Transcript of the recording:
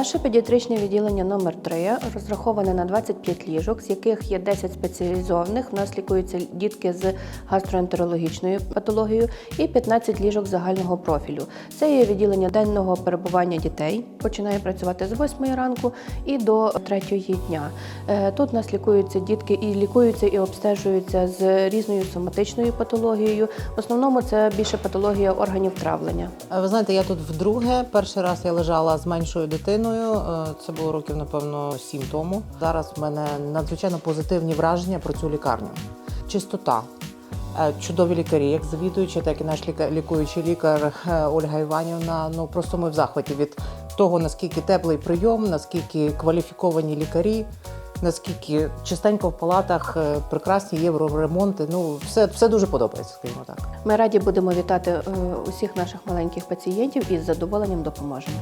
Наше педіатричне відділення номер 3 розраховане на 25 ліжок, з яких є 10 спеціалізованих. У нас лікуються дітки з гастроентерологічною патологією і 15 ліжок загального профілю. Це є відділення денного перебування дітей. Починає працювати з 8 ранку і до 3 дня. Е, Тут нас лікуються дітки і лікуються і обстежуються з різною соматичною патологією. В основному це більше патологія органів травлення. Ви знаєте, я тут вдруге. Перший раз я лежала з меншою дитиною. Е, Це було років, напевно, сім тому. Зараз в мене надзвичайно позитивні враження про цю лікарню. Чистота. е, Чудові лікарі, як завідуюча, так і наш лікуючий лікар е, Ольга Іванівна. Ну просто ми в захваті від того, наскільки теплий прийом, наскільки кваліфіковані лікарі, наскільки чистенько в палатах, прекрасні євроремонти. Ну, все, все дуже подобається, скажімо так. Ми раді будемо вітати усіх наших маленьких пацієнтів і з задоволенням допоможемо.